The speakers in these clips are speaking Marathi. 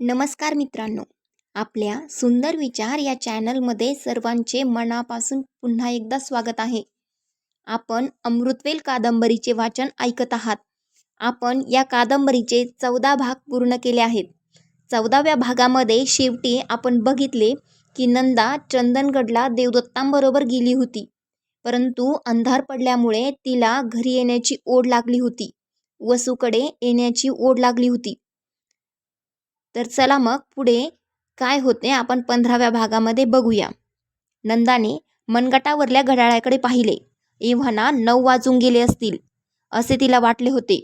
नमस्कार मित्रांनो. आपल्या सुंदर विचार या चॅनलमध्ये सर्वांचे मनापासून पुन्हा एकदा स्वागत आहे. आपण अमृतवेल कादंबरीचे वाचन ऐकत आहात. आपण या कादंबरीचे चौदा भाग पूर्ण केले आहेत. चौदाव्या भागामध्ये शेवटी आपण बघितले की नंदा चंदनगडला देवदत्तांबरोबर गेली होती. परंतु अंधार पडल्यामुळे तिला घरी येण्याची ओढ लागली होती. वसूकडे येण्याची ओढ लागली होती. तर चला मग पुढे काय होते आपण पंधराव्या भागामध्ये बघूया. नंदाने मनगटावरल्या घड्याळाकडे पाहिले. एव्हाना नऊ वाजून गेले असतील. असे तिला वाटले होते.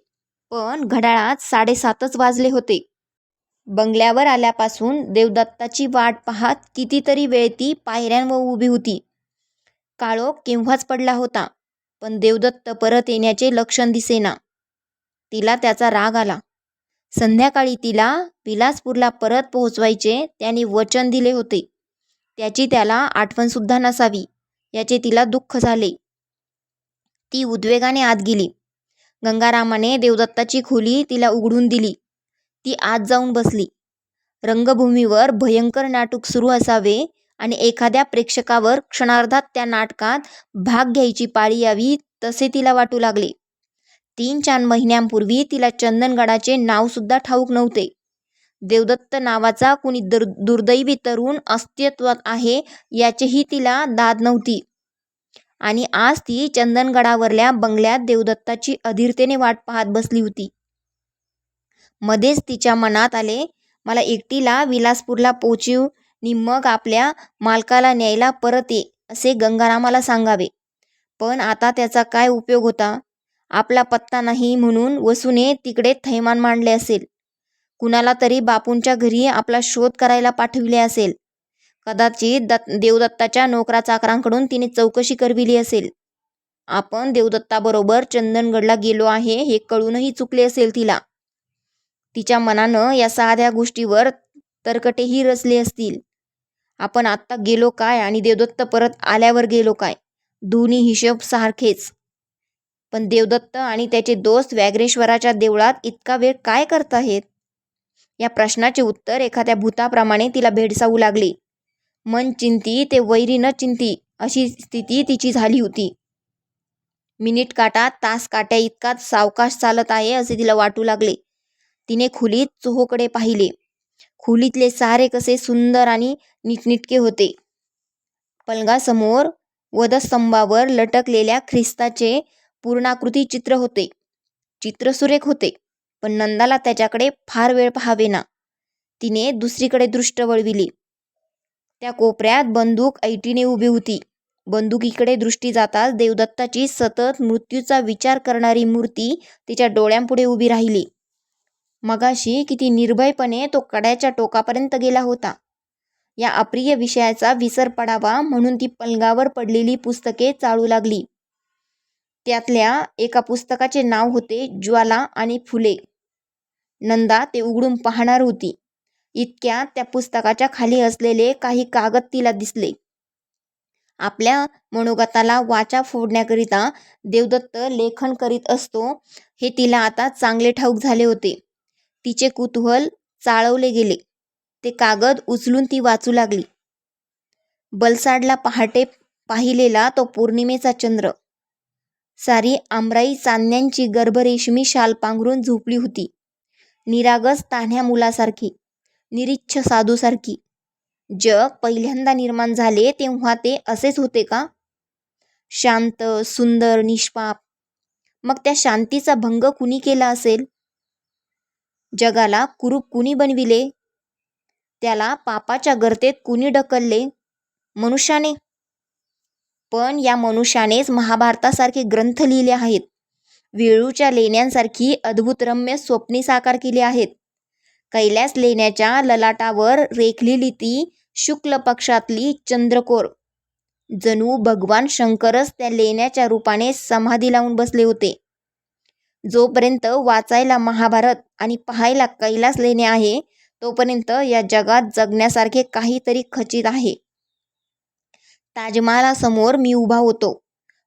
पण घड्याळात साडेसातच वाजले होते. बंगल्यावर आल्यापासून देवदत्ताची वाट पाहत कितीतरी वेळ ती पायऱ्यांवर उभी होती. काळोख केव्हाच पडला होता पण देवदत्त परत येण्याचे लक्षण दिसेना. तिला त्याचा राग आला. संध्याकाळी तिला विलासपूरला परत पोहोचवायचे त्याने वचन दिले होते. त्याची त्याला आठवणसुद्धा नसावी याचे तिला दुःख झाले. ती उद्वेगाने आत गेली. गंगारामाने देवदत्ताची खोली तिला उघडून दिली. ती आत जाऊन बसली. रंगभूमीवर भयंकर नाटक सुरू असावे आणि एखाद्या प्रेक्षकावर क्षणार्धात त्या नाटकात भाग घ्यायची पाळी यावी तसे तिला वाटू लागले. तीन चार महिन्यांपूर्वी तिला चंदनगडाचे नावसुद्धा ठाऊक नव्हते. देवदत्त नावाचा कुणी दुर् दुर्दैवी तरुण अस्तित्वात आहे याचीही तिला दाद नव्हती. आणि आज ती चंदनगडावरल्या बंगल्यात देवदत्ताची अधीरतेने वाट पाहत बसली होती. मध्येच तिच्या मनात आले मला एकटीला विलासपूरला पोचवू नि मग आपल्या मालकाला न्यायला परत ये असे गंगारामाला सांगावे. पण आता त्याचा काय उपयोग होता? आपला पत्ता नाही म्हणून वसूने तिकडे थैमान मांडले असेल. कुणाला तरी बापूंच्या घरी आपला शोध करायला पाठविले असेल. कदाचित दत् देवदत्ताच्या नोकरा चाकरांकडून तिने चौकशी करविली असेल. आपण देवदत्ताबरोबर चंदनगडला गेलो आहे हे कळूनही चुकले असेल तिला. तिच्या मनानं या साध्या गोष्टीवर तरकटेही रचले असतील. आपण आत्ता गेलो काय आणि देवदत्त परत आल्यावर गेलो काय? दोन्ही हिशोब सारखेच. पण देवदत्त आणि त्याचे दोस्त व्याघ्रेश्वराच्या देवळात इतका वेळ काय करत आहेत? या प्रश्नाचे उत्तर एखाद्या भूताप्रमाणे तिला भेडसावू लागले. मन चिंती ते वैरी न चिंती अशी स्थिती तिची झाली होती. मिनिट काटा तास काट्या इतकाच सावकाश चालत आहे असे तिला वाटू लागले. तिने खुलीत चोहोकडे पाहिले. खुलीतले सारे कसे सुंदर आणि नीटनिटके होते. पलगासमोर वधस्तंभावर लटकलेल्या ख्रिस्ताचे पूर्णाकृती चित्र होते. चित्र सुरेख होते पण नंदाला त्याच्याकडे फार वेळ पाहावेना. तिने दुसरीकडे दृष्ट वळविली. त्या कोपऱ्यात बंदूक ऐटीने उभी होती. बंदुकीकडे दृष्टी जाताच देवदत्ताची सतत मृत्यूचा विचार करणारी मूर्ती तिच्या डोळ्यांपुढे उभी राहिली. मगाशी किती निर्भयपणे तो कड्याच्या टोकापर्यंत गेला होता. या अप्रिय विषयाचा विसर पडावा म्हणून ती पलंगावर पडलेली पुस्तके चाळू लागली. त्यातल्या एका पुस्तकाचे नाव होते ज्वाला आणि फुले. नंदा ते उघडून पाहणार होती. इतक्या त्या पुस्तकाच्या खाली असलेले काही कागद तिला दिसले. आपल्या मनोगताला वाचा फोडण्याकरिता देवदत्त लेखन करीत असतो हे तिला आता चांगले ठाऊक झाले होते. तिचे कुतूहल चाळवले गेले. ते कागद उचलून ती वाचू लागली. बलसाडला पहाटे पाहिलेला तो पौर्णिमेचा चंद्र. सारी आमराई चांदण्यांची गर्भरेशमी शाल पांघरून झोपली होती. निरागस तान्ह्या मुलासारखी निरिच्छ साधूसारखी. जग पहिल्यांदा निर्माण झाले तेव्हा ते असेच होते का? शांत सुंदर निष्पाप. मग त्या शांतीचा भंग कुणी केला असेल? जगाला कुरूप कुणी बनविले? त्याला पापाच्या गर्तेत कुणी ढकलले? मनुष्याने पण या मनुष्यानेच महाभारतासारखे ग्रंथ लिहिले आहेत. वेळूच्या लेण्यांसारखी अद्भुत रम्य स्वप्ने साकार केली आहेत. कैलास लेण्याच्या ललाटावर रेखलेली ती शुक्ल पक्षातली चंद्रकोर. जणू भगवान शंकरच त्या लेण्याच्या रूपाने समाधी लावून बसले होते. जोपर्यंत वाचायला महाभारत आणि पाहायला कैलास लेणे आहे तोपर्यंत या जगात जगण्यासारखे काहीतरी खचित आहे. ताजमहालासमोर मी उभा होतो.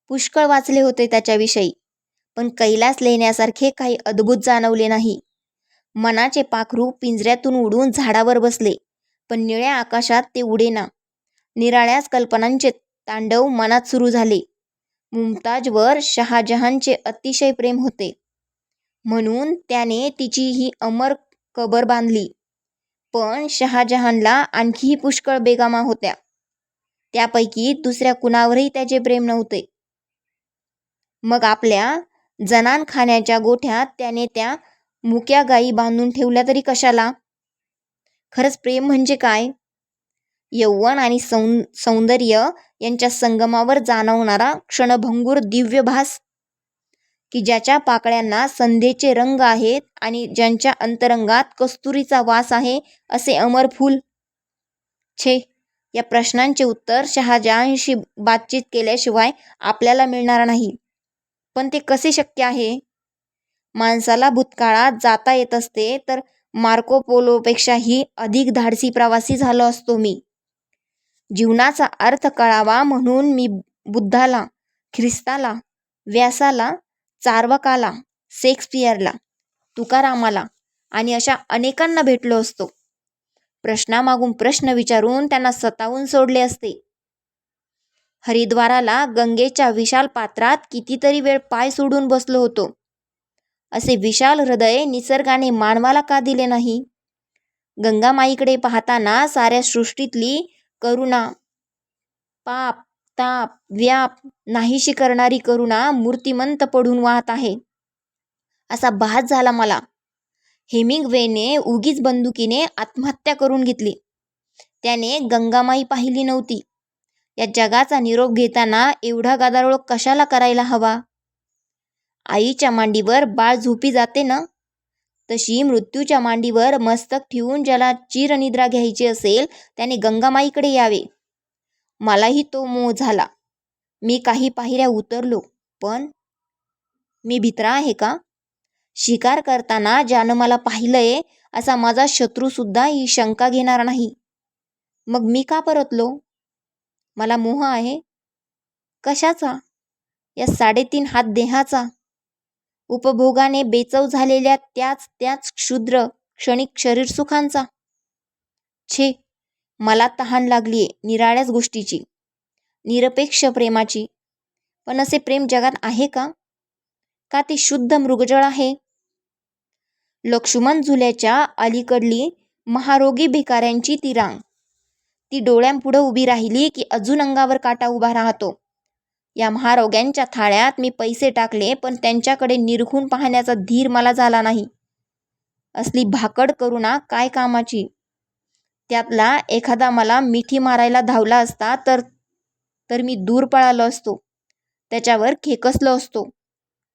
पुष्कळ वाचले होते त्याच्याविषयी पण कैलास लेण्यासारखे काही अद्भुत जाणवले नाही. मनाचे पाखरू पिंजऱ्यातून उडून झाडावर बसले पण निळ्या आकाशात ते उडेना. निराळ्याच कल्पनांचे तांडव मनात सुरू झाले. मुमताजवर शहाजहानचे अतिशय प्रेम होते. म्हणून त्याने तिची ही अमर कबर बांधली. पण शहाजहानला आणखीही पुष्कळ बेगामा होत्या. त्यापैकी दुसऱ्या कुणावरही त्याचे प्रेम नव्हते. मग आपल्या जनानखान्याच्या गोठ्यात त्याने त्या मुक्या गायी बांधून ठेवल्या तरी कशाला? खरंच प्रेम म्हणजे काय? यौवन आणि सौ सौंदर्य यांच्या संगमावर जाणवणारा क्षणभंगूर दिव्य भास की ज्याच्या पाकळ्यांना संध्येचे रंग आहेत आणि ज्यांच्या अंतरंगात कस्तुरीचा वास आहे असे अमर फूल. छे! या प्रश्नांचे उत्तर शहाजहानशी बातचीत केल्याशिवाय आपल्याला मिळणार नाही. पण ते कसे शक्य आहे? माणसाला भूतकाळात जाता येत असते तर मार्को पोलोपेक्षाही अधिक धाडसी प्रवासी झालो असतो मी. जीवनाचा अर्थ कळावा म्हणून मी बुद्धाला ख्रिस्ताला व्यासाला चार्वकाला शेक्सपियरला तुकारामाला आणि अशा अनेकांना भेटलो असतो. प्रश्नामागून प्रश्न विचारून त्यांना सतावून सोडले असते. हरिद्वाराला गंगेच्या विशाल पात्रात कितीतरी वेळ पाय सोडून बसलो होतो. असे विशाल हृदय निसर्गाने मानवाला का दिले नाही? गंगामाईकडे पाहताना साऱ्या सृष्टीतली करुणा पाप ताप व्याप नाहीशी करणारी करुणा मूर्तिमंत पडून वाहत आहे. असा भास झाला मला. हेमिंगवेने उगीच बंदुकीने आत्महत्या करून घेतली. त्याने गंगामाई पाहिली नव्हती. या जगाचा निरोप घेताना एवढा गादारोळ कशाला करायला हवा? आईच्या मांडीवर बाळ झोपी जाते ना? तशी मृत्यूच्या मांडीवर मस्तक ठेवून ज्याला चिरनिद्रा घ्यायची असेल त्याने गंगामाईकडे यावे. मलाही तो मोह झाला. मी काही पायऱ्या उतरलो पण मी भित्रा आहे का? शिकार करताना ज्यानं मला पाहिलंय असा माझा शत्रूसुद्धा ही शंका घेणार नाही. मग मी का परतलो? मला मोह आहे. कशाचा? या साडेतीन हात देहाचा. उपभोगाने बेचव झालेल्या त्याच त्याच क्षुद्र क्षणिक शरीरसुखांचा छे मला तहान लागलीये निराळ्याच गोष्टीची. निरपेक्ष प्रेमाची. पण असे प्रेम जगात आहे का? का ते शुद्ध मृगजळ आहे? लक्ष्मण झुल्याच्या अलीकडली महारोगी भिकाऱ्यांची ती रांग ती डोळ्यांपुढं उभी राहिली की अजून अंगावर काटा उभा राहतो. या महारोग्यांच्या थाळ्यात मी पैसे टाकले पण त्यांच्याकडे निरखून पाहण्याचा धीर मला झाला नाही. असली भाकड करुणा काय कामाची? त्यातला एखादा मला मिठी मारायला धावला असता तर तर मी दूर पळालो असतो. त्याच्यावर खेकसलो असतो.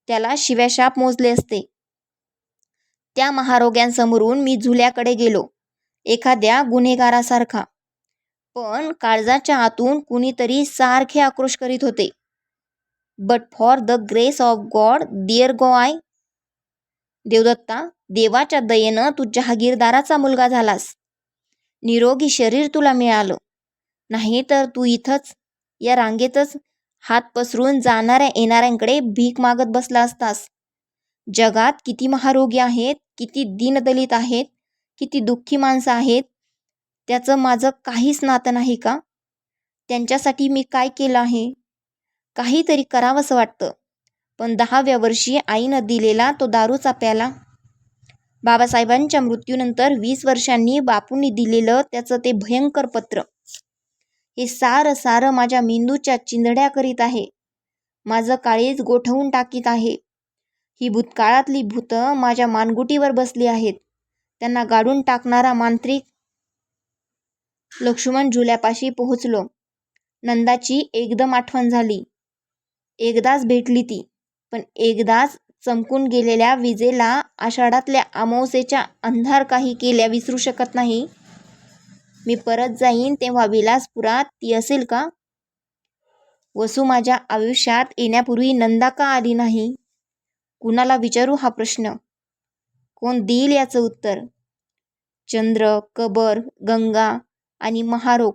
त्याला शिव्याशाप मोजले असते. त्या महारोग्यांसमोरून मी झुल्याकडे गेलो एखाद्या गुन्हेगारासारखा. पण काळजाच्या आतून कुणीतरी सारखे आक्रोश करीत होते. But for the grace of God dear गो आय देवदत्ता देवाच्या दयेनं तू जहागीरदाराचा मुलगा झालास. निरोगी शरीर तुला मिळालं. नाही तर तू इथंच या रांगेतच हात पसरून जाणाऱ्या येणाऱ्यांकडे भीक मागत बसला असतास. जगात किती महारोगी आहेत किती दीनदलित आहेत किती दुःखी माणसं आहेत त्याचं माझं काहीच नातं नाही का? त्यांच्यासाठी मी काय केलं आहे? काहीतरी करावंसं वाटतं. पण दहाव्या वर्षी आईनं दिलेला तो दारूचा प्याला बाबासाहेबांच्या मृत्यूनंतर वीस वर्षांनी बापूंनी दिलेलं त्याचं ते भयंकर पत्र. हे सारं सारं माझ्या मेंदूच्या चिंधड्या करीत आहे. माझं काळीज गोठवून टाकीत आहे. ही भूतकाळातली भूतं माझ्या मानगुटीवर बसली आहेत. त्यांना गाडून टाकणारा मांत्रिक लक्ष्मण झुल्यापाशी पोहोचलो. नंदाची एकदम आठवण झाली. एकदाच भेटली ती पण एकदाच चमकून गेलेल्या विजेला आषाढातल्या अमावस्येच्या अंधार काही केल्या विसरू शकत नाही. मी परत जाईन तेव्हा विलासपुरात ती असेल का? वसू माझ्या आयुष्यात येण्यापूर्वी नंदा का आली नाही? कुणाला विचारू हा प्रश्न? कोण देईल याचं उत्तर? चंद्र कबर गंगा आणि महारोग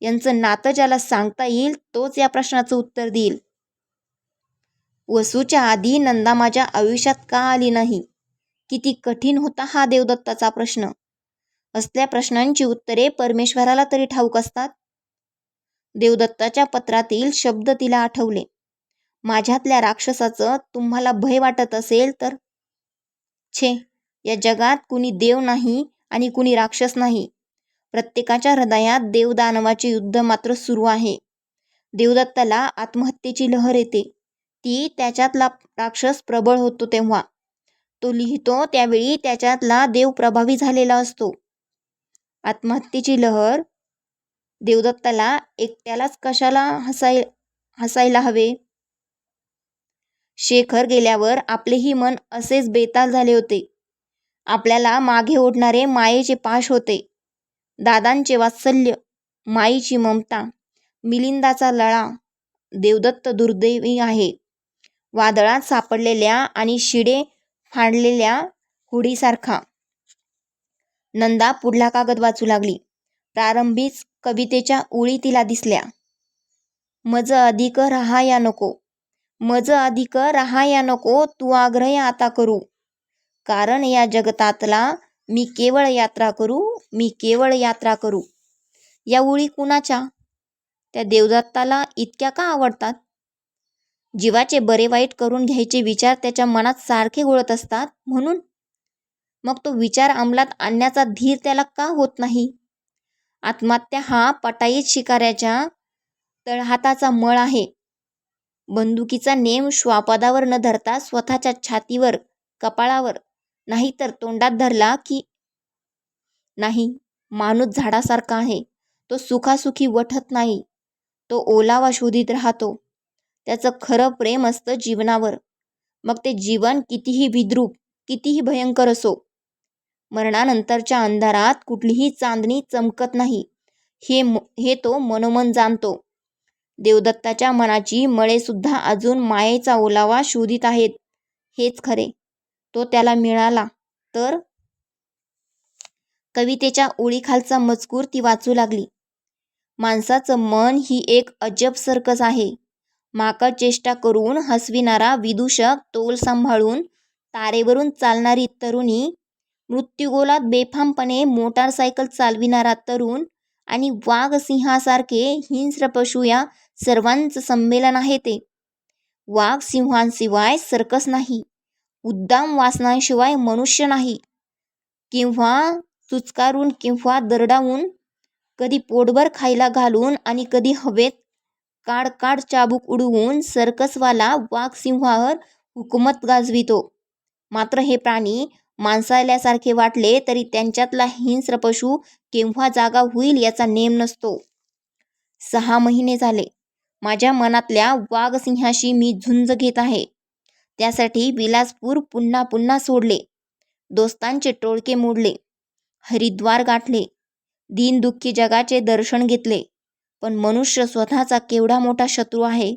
यांचं नातं ज्याला सांगता येईल तोच या प्रश्नाचं उत्तर देईल. वसूच्या आधी नंदा माझ्या आयुष्यात का आली नाही? किती कठीण होता हा देवदत्ताचा प्रश्न. असल्या प्रश्नांची उत्तरे परमेश्वराला तरी ठाऊक असतात. देवदत्ताच्या पत्रातील शब्द तिला आठवले. माझ्यातल्या राक्षसाचं तुम्हाला भय वाटत असेल तर? छे या जगात कुणी देव नाही आणि कुणी राक्षस नाही. प्रत्येकाच्या हृदयात देवदानवाचे युद्ध मात्र सुरू आहे. देवदत्ताला आत्महत्येची लहर येते. ती त्याच्यातला राक्षस प्रबळ होतो तेव्हा. तो लिहितो त्यावेळी त्याच्यातला देव प्रभावी झालेला असतो. आत्महत्येची लहर? देवदत्ताला एकट्यालाच कशाला हसाय हसायला हवे? शेखर गेल्यावर आपलेही मन असेच बेताल झाले होते. आपल्याला मागे ओढणारे मायेचे पाश होते. दादांचे वात्सल्य माईची ममता मिलिंदाचा लळा देवदत्त दुर्दैवी आहे. वादळात सापडलेल्या आणि शिडे फाडलेल्या हुडीसारखा. नंदा पुढला कागद वाचू लागली. प्रारंभीच कवितेच्या ओळी तिला दिसल्या. मज अधिक राहाया नको. मज अधिक राहाया नको तू आग्रह आता करू. कारण या जगतातला मी केवळ यात्रा करू मी केवळ यात्रा करू. या ओळी कुणाच्या? त्या देवदत्ताला इतक्या का आवडतात? जीवाचे बरे वाईट करून घ्यायचे विचार त्याच्या मनात सारखे घोळत असतात म्हणून? मग तो विचार अंमलात आणण्याचा धीर त्याला का होत नाही? आत्महत्या हा पटाईत शिकाऱ्याच्या तळहाताचा मळ आहे. बंदुकीचा नेम श्वापदावर न धरता स्वतःच्या छातीवर कपाळावर. नाही तर तोंडात धरला की नाही माणूस झाडासारखा आहे. तो सुखासुखी वठत नाही. तो ओलावा शोधित राहतो. त्याचं खरं प्रेम असतं जीवनावर. मग ते जीवन कितीही विद्रूप कितीही भयंकर असो मरणानंतरच्या अंधारात कुठलीही चांदणी चमकत नाही. हे हे तो मनोमन जाणतो. देवदत्ताच्या मनाची मळेसुद्धा अजून मायेचा ओलावा शोधित आहेत. हेच खरे. तो त्याला मिळाला. तर? कवितेच्या ओळीखालचा मजकूर ती वाचू लागली. माणसाचं मन ही एक अजब सर्कस आहे. माकड चेष्टा करून हसविणारा विदूषक तोल सांभाळून तारेवरून चालणारी तरुणी मृत्यूगोलात बेफामपणे मोटारसायकल चालविणारा तरुण आणि वाघ सिंहासारखे हिंस्र पशु या सर्वांचं संमेलन आहे ते. वाघ सिंहांशिवाय सर्कस नाही. उद्दाम वासनांशिवाय मनुष्य नाही. किंवा चुचकारून किंवा दरडावून कधी पोटभर खायला घालून आणि कधी हवेत काड काड चाबूक उडवून सर्कसवाला वाघ सिंहावर हुकूमत गाजवितो. मात्र हे प्राणी माणसाल्यासारखे वाटले तरी त्यांच्यातला हिंस्र पशु केव्हा जागा होईल याचा नेम नसतो. सहा महिने झाले. माझ्या मनातल्या वाघसिंहाशी मी झुंज घेत आहे. त्यासाठी विलासपूर पुन्हा पुन्हा सोडले. दोस्तांचे टोळके मोडले. हरिद्वार गाठले. दीनदुःखी जगाचे दर्शन घेतले. पण मनुष्य स्वतःचा केवढा मोठा शत्रू आहे.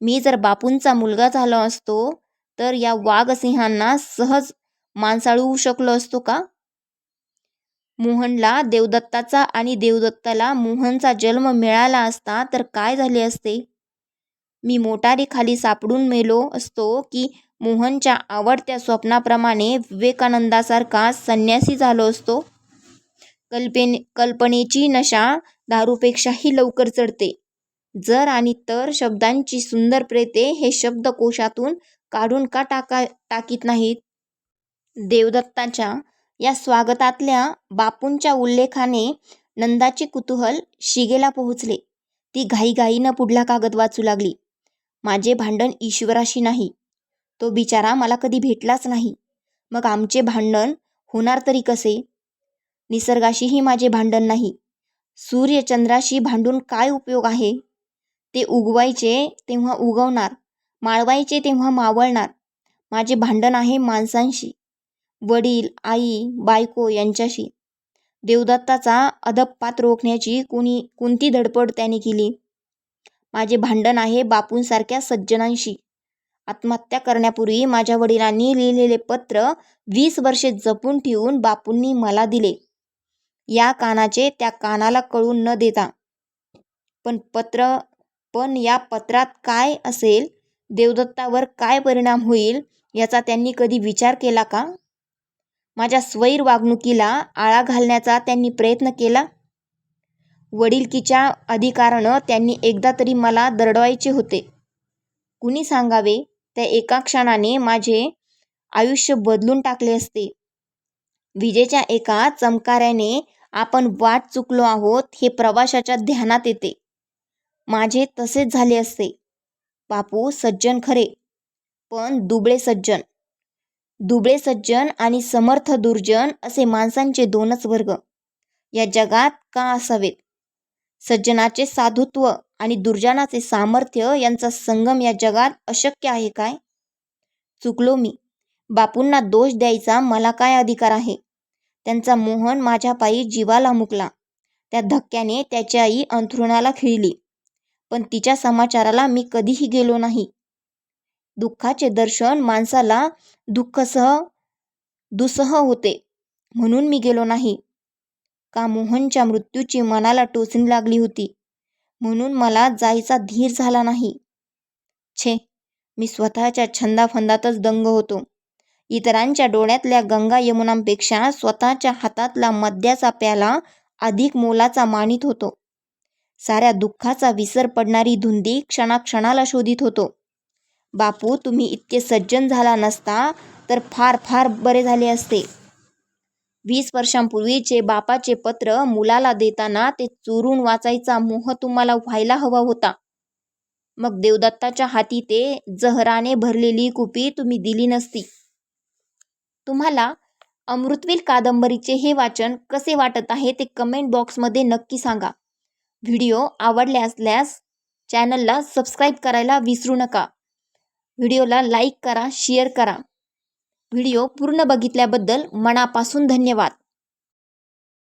मी जर बापूंचा मुलगा झालो असतो तर या वाघसिंहांना सहज माणसाळू शकलो असतो का? मोहनला देवदत्ताचा आणि देवदत्ताला मोहनचा जन्म मिळाला असता तर काय झाले असते? मी मोटारीखाली सापडून मेलो असतो की मोहनच्या आवडत्या स्वप्नाप्रमाणे विवेकानंदासारखा संन्यासी झालो असतो. कल्पेने कल्पनेची नशा दारूपेक्षाही लवकर चढते. जर आणि तर शब्दांची सुंदर प्रेते हे शब्दकोशातून काढून का टाका टाकीत नाहीत? देवदत्ताच्या या स्वागतातल्या बापूंच्या उल्लेखाने नंदाचे कुतूहल शिगेला पोहोचले. ती घाईघाईनं पुढला कागद वाचू लागली. माझे भांडण ईश्वराशी नाही. तो बिचारा मला कधी भेटलाच नाही. मग आमचे भांडण होणार तरी कसे? निसर्गाशीही माझे भांडण नाही. सूर्यचंद्राशी भांडून काय उपयोग आहे? ते उगवायचे तेव्हा उगवणार माळवायचे तेव्हा मावळणार. माझे भांडण आहे माणसांशी. वडील आई बायको यांच्याशी. देवदत्ताचा अधपात रोखण्याची कुणी कोणती धडपड त्याने केली? माझे भांडण आहे बापूंसारख्या सज्जनांशी. आत्महत्या करण्यापूर्वी माझ्या वडिलांनी लिहिलेले पत्र वीस वर्षे जपून ठेवून बापूंनी मला दिले. या कानाचे त्या कानाला कळून न देता. पण पत्र पण या पत्रात काय असेल? देवदत्तावर काय परिणाम होईल? याचा त्यांनी कधी विचार केला का? माझ्या स्वैर वागणुकीला आळा घालण्याचा त्यांनी प्रयत्न केला. वडिलकीच्या अधिकारानं त्यांनी एकदा तरी मला दरडवायचे होते. कुणी सांगावे त्या एका क्षणाने माझे आयुष्य बदलून टाकले असते. विजेच्या एका चमकाऱ्याने आपण वाट चुकलो आहोत हे प्रवाशाच्या ध्यानात येते. माझे तसेच झाले असते. बापू सज्जन खरे पण दुबळे सज्जन. दुबळे सज्जन आणि समर्थ दुर्जन असे माणसांचे दोनच वर्ग. या जगात का असावेत? सज्जनाचे साधुत्व आणि दुर्जनाचे सामर्थ्य यांचा संगम या जगात अशक्य आहे काय? चुकलो मी. बापूंना दोष द्यायचा मला काय अधिकार आहे? त्यांचा मोहन माझ्या पायी जीवाला मुकला. त्या धक्क्याने त्याची आई अंथरुणाला खिळली. पण तिच्या समाचाराला मी कधीही गेलो नाही. दुःखाचे दर्शन माणसाला दुःखसह दुसह होते. म्हणून मी गेलो नाही. का मोहनच्या मृत्यूची मनाला टोचणी लागली होती. म्हणून मला जायचा धीर झाला नाही. छे मी स्वतःच्या छंदाफंदातच दंग होतो. इतरांच्या डोळ्यातल्या गंगा यमुनांपेक्षा स्वतःच्या हातातला मद्याचा प्याला अधिक मोलाचा मानित होतो. साऱ्या दुःखाचा विसर पडणारी धुंदी क्षणाक्षणाला शोधित होतो. बापू तुम्ही इतके सज्जन झाला नसता तर फार फार बरे झाले असते. वीस वर्षांपूर्वीचे बापाचे पत्र मुलाला देताना ते चोरून वाचायचा मोह तुम्हाला व्हायला हवा होता. मग देवदत्ताच्या हाती ते जहराने भरलेली कुपी तुम्ही दिली नसती. तुम्हाला अमृतवील कादंबरीचे हे वाचन कसे वाटत आहे ते कमेंट बॉक्समध्ये नक्की सांगा. व्हिडिओ आवडले असल्यास चॅनलला सबस्क्राईब करायला विसरू नका. व्हिडिओला लाईक करा शेअर करा. व्हिडिओ पूर्ण बघितल्याबद्दल मनापासून धन्यवाद.